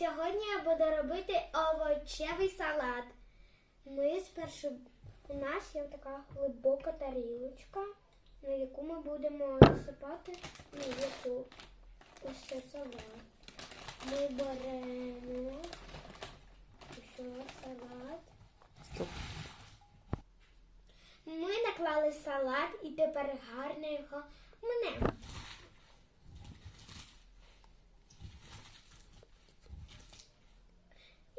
Сьогодні я буду робити овочевий салат. Ми спершу у нас є така глибока тарілочка, на яку ми будемо засипати яку ось салат. Ми беремо ще салат. Стоп. Ми наклали салат і тепер гарно його мнемо.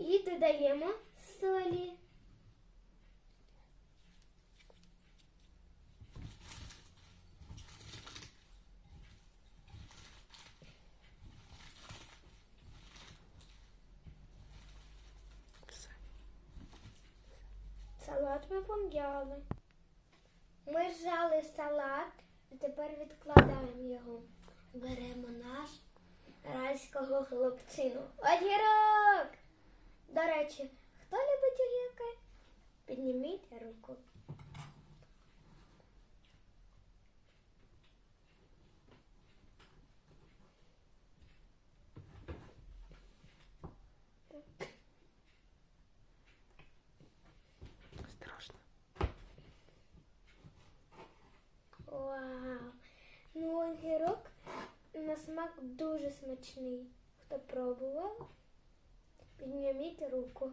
І додаємо солі. Салат ми пом'яли. Ми зжали салат і тепер відкладаємо його. Беремо наш райського хлопцину. Огірок! До речі, хто любить огірки? Підніміть руку. Страшно. Вау! Ну, огірок на смак дуже смачний. Хто пробував? Підніміть руку.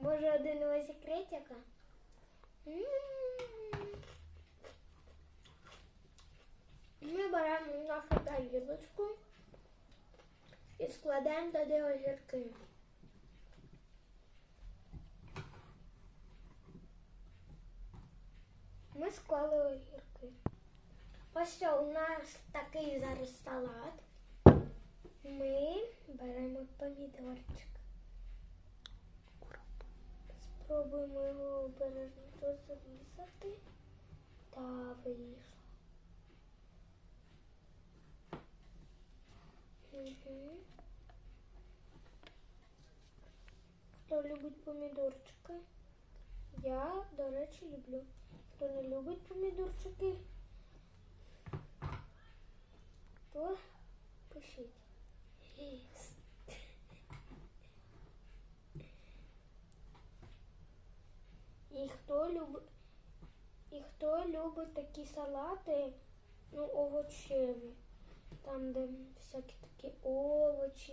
Може, один у вас секретика? Ми беремо нашу тарілочку і складаємо туди огірки. Ми склали огірки. Ось що, у нас такий зараз салат. Ми беремо помідорчик. Спробуємо його обережно розрізати. Та вийшло. Хто любить помідорчики? Я, до речі, люблю. Хто не любить помідорчики, то пишіть. І хто любить і хто любить такі салати, ну, овочеві, там, де всякі такі овочі,